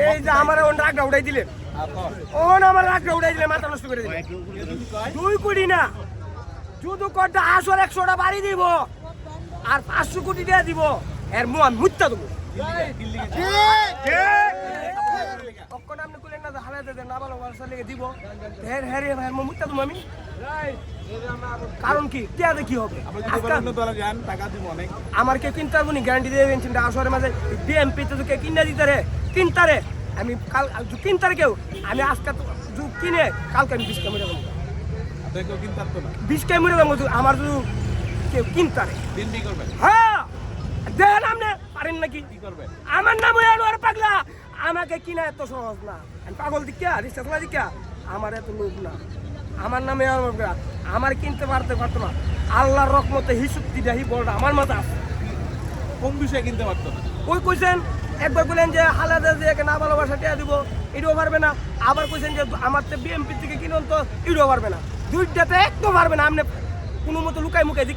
এই যে আমার ওন রাগটা উঠাই দিলেন। ওন আমার রাগটা দিলেন মাথা নষ্ট করে দিলেন। দুই কোটি না শুধু কটা আসর একশোটা বাড়ি দিব আর পাঁচশো কোটি টাকা দিব এর মু আমি মুত্যা দেবো। কখন আপনি কইলেন না হালাতে দেন না ভালো দিব। হ্যাঁ হ্যাঁ রে ভাই মু মুত্যা দেবো আমি। কারণ কি? টিয়াতে কি হবে? আমার কে কিনতে পারব গ্যারান্টি দিয়ে দিয়েছেন আসরের মাঝে। বিএমপি তো কে কিনে দিতে রে কিনতে রে আমি কাল কিনতে রে কেউ আমি আজকে কিনে কালকে আমি বিশ ক্যামেরা দেবো বিশ ক্যামেরা দেবো আমার যদি কেউ কিনতে রে হ্যাঁ! দেন আপনি পারেন নাকি? আমার নাম ওই পাগলা। আমাকে কিনা এত সহজ না। আমি পাগল দিকা রিক্সা দিকা আমার এত লোক না। আমার নামে আমার কিনতে পারতে পারতো না। আল্লাহর রকমতে হিসুক দিদা হি বলটা আমার মাথা আছে। কোন বিষয়ে কিনতে পারতো না? ওই কইছেন একবার বললেন যে হালাদা যে একে না ভালোবাসা টিয়া দিব এটাও পারবে না। আবার কইছেন যে আমার তো বিএমপি থেকে কিনুন তো এটাও পারবে না। দুইটাতে একদম পারবে না। আপনি কোনো মতো লুকাই মুকাই